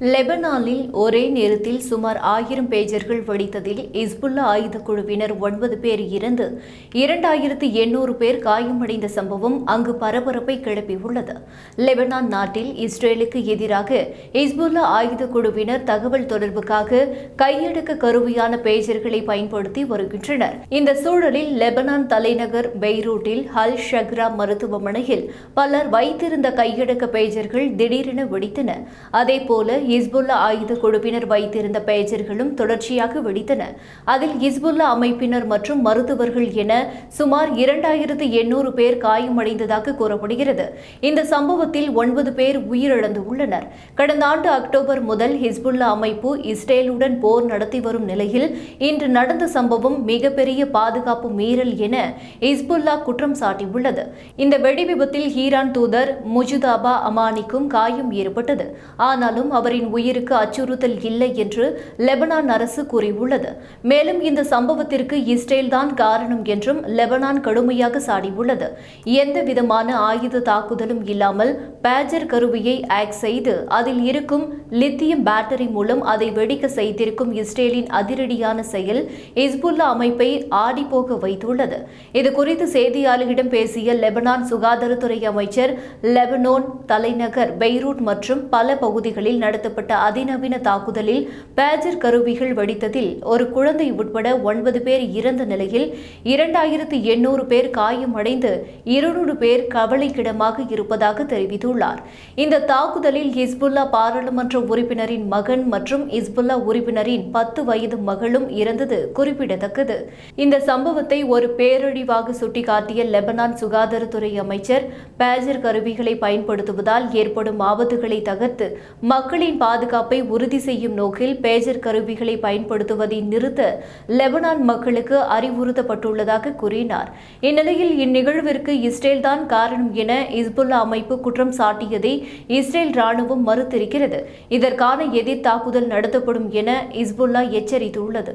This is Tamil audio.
லெபனானில் ஒரே நேரத்தில் சுமார் ஆயிரம் பேஜர்கள் வெடித்ததில் இஸ்புல்லா ஆயுத குழுவினர் ஒன்பது பேர் இறந்து இரண்டாயிரத்து எண்ணூறு பேர் காயமடைந்த சம்பவம் அங்கு பரபரப்பை கிளப்பியுள்ளது. லெபனான் நாட்டில் இஸ்ரேலுக்கு எதிராக இஸ்புல்லா ஆயுத குழுவினர் தகவல் தொடர்புக்காக கையடக்க கருவியான பேஜர்களை பயன்படுத்தி வருகின்றனர். இந்த சூழலில் லெபனான் தலைநகர் பெய்ரூட்டில் ஹல் ஷக்ரா மருத்துவமனையில் பலர் வைத்திருந்த கையடக்க பேஜர்கள் திடீரென வெடித்தன. அதேபோல ஹிஸ்புல்லா ஆயுத குழுவினர் வைத்திருந்த பேஜர்களும் தொடர்ச்சியாக வெடித்தன. அதில் ஹிஸ்புல்லா அமைப்பினர் மற்றும் மருத்துவர்கள் என சுமார் இரண்டாயிரத்து எண்ணூறு பேர் காயமடைந்ததாக கூறப்படுகிறது. இந்த சம்பவத்தில் ஒன்பது பேர் உயிரிழந்து உள்ளனர் கடந்த ஆண்டு அக்டோபர் முதல் ஹிஸ்புல்லா அமைப்பு இஸ்ரேலுடன் போர் நடத்தி வரும் நிலையில் இன்று நடந்த சம்பவம் மிகப்பெரிய பாதுகாப்பு மீறல் என ஹிஸ்புல்லா குற்றம் சாட்டியுள்ளது. இந்த வெடி விபத்தில் ஈரான் தூதர் முஜுதாபா அமானிக்கும் காயம் ஏற்பட்டது. ஆனாலும் அவரின் உயிருக்கு அச்சுறுத்தல் இல்லை என்று லெபனான் அரசு கூறியுள்ளது. மேலும் இந்த சம்பவத்திற்கு இஸ்ரேல் தான் காரணம் என்றும் லெபனான் கடுமையாக சாடியுள்ளது. எந்த விதமான ஆயுத தாக்குதலும் இல்லாமல் பேஜர் கருவியை ஆக் செய்து அதில் இருக்கும் லித்தியம் பேட்டரி மூலம் அதை வெடிக்க செய்திருக்கும் இஸ்ரேலின் அதிரடியான செயல் இஸ்புல்லா அமைப்பை ஆடிப்போக வைத்துள்ளது. இதுகுறித்து செய்தியாளர்களிடம் பேசிய லெபனான் சுகாதாரத்துறை அமைச்சர் லெபனோன் தலைநகர் பெய்ரூட் மற்றும் பல பகுதிகளில் நடத்தப்பட்ட அதிநவீன தாக்குதலில் பேஜர் கருவிகள் வெடித்ததில் ஒரு குழந்தை உட்பட ஒன்பது பேர் இறந்த நிலையில் இரண்டாயிரத்து எண்ணூறு பேர் காயமடைந்து இருநூறு பேர் கவலைக்கிடமாக இருப்பதாக தெரிவித்துள்ளார். இந்த தாக்குதலில் ஹிஸ்புல்லா பாராளுமன்ற உறுப்பினரின் மகன் மற்றும் ஹிஸ்புல்லா உறுப்பினரின் பத்து வயது மகளும் இறந்தது குறிப்பிடத்தக்கது. இந்த சம்பவத்தை ஒரு பேரழிவாக சுட்டிக்காட்டிய லெபனான் சுகாதாரத்துறை அமைச்சர் பேஜர் கருவிகளை பயன்படுத்துவதால் ஏற்படும் ஆபத்துகளை தகர்த்து மக்களை மக்களின் பாதுகாப்பை உறுதி செய்யும் நோக்கில் பேஜர் கருவிகளை பயன்படுத்துவதை நிறுத்த லெபனான் மக்களுக்கு அறிவுறுத்தப்பட்டுள்ளதாக கூறினார். இந்நிலையில் இந்நிகழ்விற்கு இஸ்ரேல் தான் காரணம் என இஸ்புல்லா அமைப்பு குற்றம் சாட்டியதை இஸ்ரேல் ராணுவம் மறுத்திருக்கிறது. இதற்கான எதிர் தாக்குதல் நடத்தப்படும் என இஸ்புல்லா எச்சரித்துள்ளது.